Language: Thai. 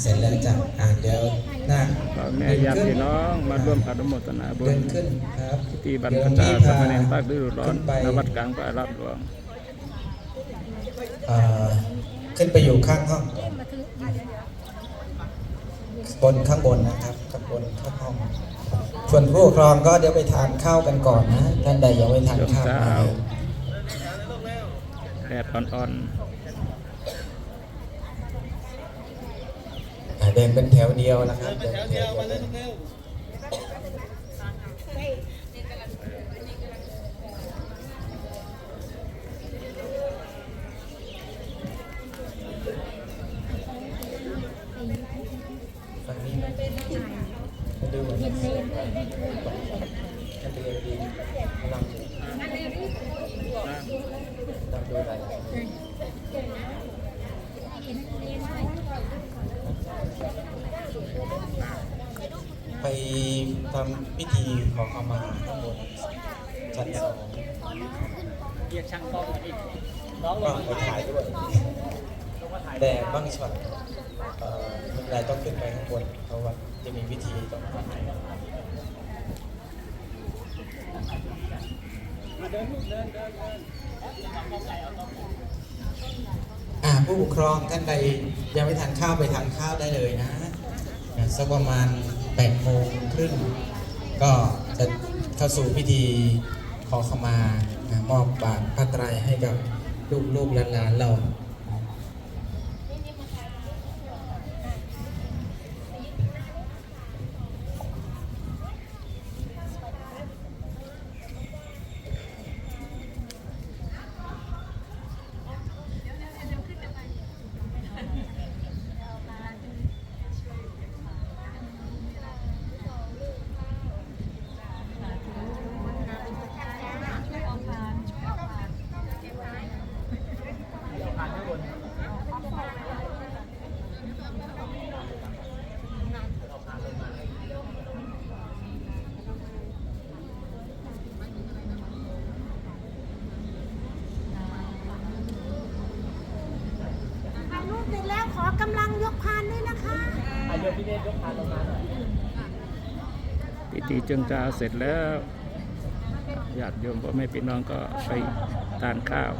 เสร็จแล้วจ้ะอ่าเดี๋ยวหน้าพ่อแม่ญาติพี่น้องมาร่วมอนุโมทนาบุเดิญนขึ้นครับพิธีบรรเดี๋พยวชาพี่สาพามเณรภาคฤดูร้อนขึ้นไปณวัดกลางป่ารับหลวงเอ่อขึ้นไปอยู่ข้างห้องบนข้างบนนะครับข้างบนข้างห้องส่วนผู้ปกครองก็เดี๋ยวไปทานข้าวกันก่อนนะท่านใดยังไม่ทานช่วงข้าวเช้ามาเลยแดดอ่อน อ่าเดินเป็นแถวเดียวนะครับเดินเป็นแถวเดียวเลยฝั่งนี้นะมาดูก่อนนะนักเรียนดีกำลังกำลังดูรายละเอี ไปทำพิธีขอขมาข้างบนชั้นสองเรียกช่างกล้องมาอีกน้องลก็งไปมาถ่ายด้วย ลงมาถ่ายแต่บางช็อตเอ่อไมันไรต้องขึ้นไปข้างบนเพราะว่าจะมีวิธีต้องมาเดินลูกเดินเดินเดินอ่าผู้ปกครองท่านใดยังไม่ทานข้าวไปทานข้าวได้เลยนะอ่าสักประมาณ 8โมงครึ่งก็จะเข้าสู่พิธีขอขมามอบบาตรพระไตรให้กับลูกๆหลานๆเรา ถ่ายรูปเสร็จแล้วขอกำลังยกพานด้วยนะคะ อาโยม พิธีจิงจาเสร็จแล้วญาติโยมพ่อแม่พี่น้องก็ไปทานข้าว